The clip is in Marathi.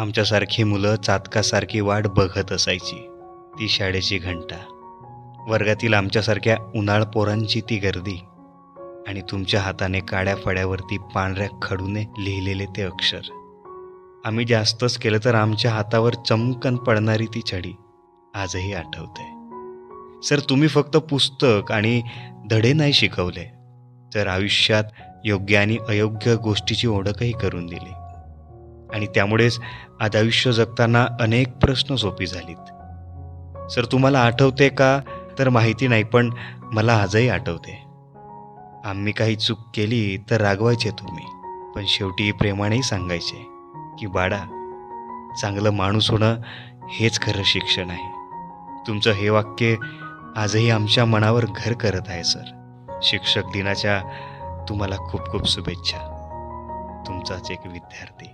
आमच्यासारखी मुलं चातकासारखी वाट बघत असायची. ती शाळेची घंटा. वर्गातील आमच्यासारख्या उन्हाळ पोरांची ती गर्दी. आणि तुमच्या हाताने काळ्या फड्यावरती पांढऱ्या खडूने लिहिलेले ते अक्षर. आम्ही जास्तच केलं तर आमच्या हातावर चमकन पडणारी ती छडी. आजही आठवते. सर तुम्ही फक्त पुस्तक आणि धडे नाही शिकवले. तर आयुष्यात योग्य आणि अयोग्य गोष्टीची ओळखही करून दिली. आणि त्यामुळेच आज आयुष्य जगताना अनेक प्रश्न सोपी झालीत. सर तुम्हाला आठवते का? तर माहिती नाही पण मला आजही आठवते. आम्ही काही चूक केली तर रागवायचे तुम्ही पण शेवटी प्रेमानेही सांगायचे की बाळा चांगलं माणूस होणं हेच खरं शिक्षण आहे. तुमचं हे वाक्य आजही आमच्या मनावर घर करत आहे सर. शिक्षक दिनाच्या तुम्हाला खूप खूप शुभेच्छा. तुमचाच एक विद्यार्थी.